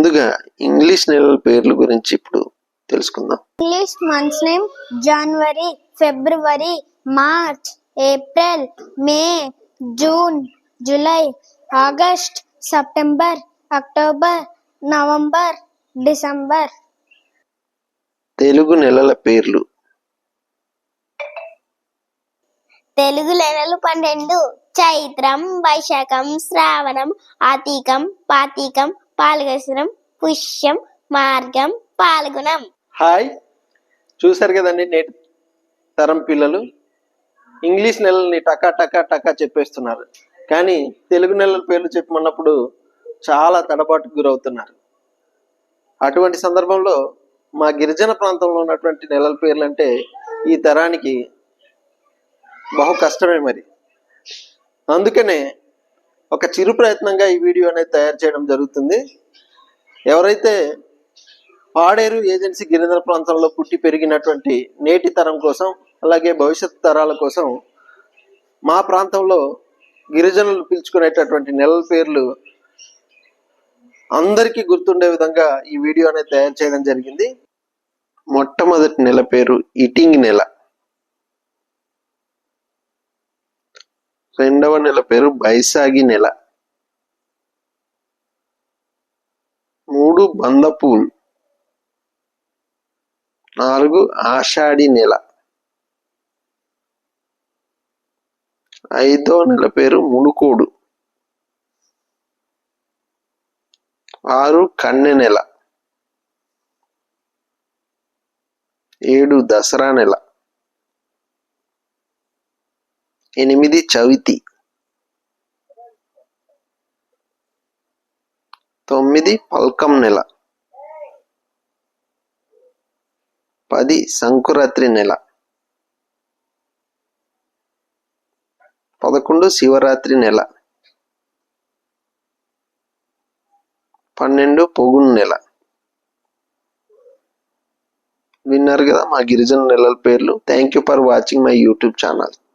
ముందుగా ఇంగ్లీష్ నెలల పేర్లు గురించి ఇప్పుడు తెలుసుకుందాం. English months name January February March April May June July August September October November December. Telugu నెలల పేర్లు. తెలుగు నెలలు పన్నెండు. చైత్రం వైశాఖం శ్రావణం ఆతీకం పాతీకం పాల్గసరం పుష్యం మార్గం పాల్గొనం. హాయ్. చూసారు కదండి నేటి తరం పిల్లలు? ఇంగ్లీష్ నెలల్ని టకా టకా టకా చెప్పేస్తున్నారు. కానీ తెలుగు నెలల పేర్లు చెప్పమన్నప్పుడు చాలా తడబాటుకు గురవుతున్నారు. అటువంటి సందర్భంలో మా గిరిజన ప్రాంతంలో ఉన్నటువంటి నెలల పేర్లు అంటే ఈ తరానికి బహు కష్టమే మరి. అందుకనే ఒక చిరు ప్రయత్నంగా ఈ వీడియో అనేది తయారు చేయడం జరుగుతుంది. ఎవరైతే పాడేరు ఏజెన్సీ గిరిజన ప్రాంతంలో పుట్టి పెరిగినటువంటి నేటి తరం కోసం అలాగే భవిష్యత్ తరాల కోసం మా ప్రాంతంలో గిరిజనులు పిలుచుకునేటటువంటి నెలల పేర్లు అందరికీ గుర్తుండే విధంగా ఈ వీడియో అనేది తయారు చేయడం జరిగింది. మొట్టమొదటి నెల పేరు ఇటింగ్ నెల. రెండవ నెల పేరు బైసాగి నెల. మూడు బందపూల్. నాలుగు ఆషాఢి నెల. ఐదో నెల పేరు మునుకోడు. ఆరు కన్నె నెల. ఏడు దసరా నెల. ఎనిమిది చవితి. తొమ్మిది పల్కం నెల. పది సంకురాత్రి నెల. పదకొండు శివరాత్రి నెల. పన్నెండు పొగున్ నెల. విన్నారు కదా మా గిరిజన నెలల పేర్లు. Thank you for watching my YouTube channel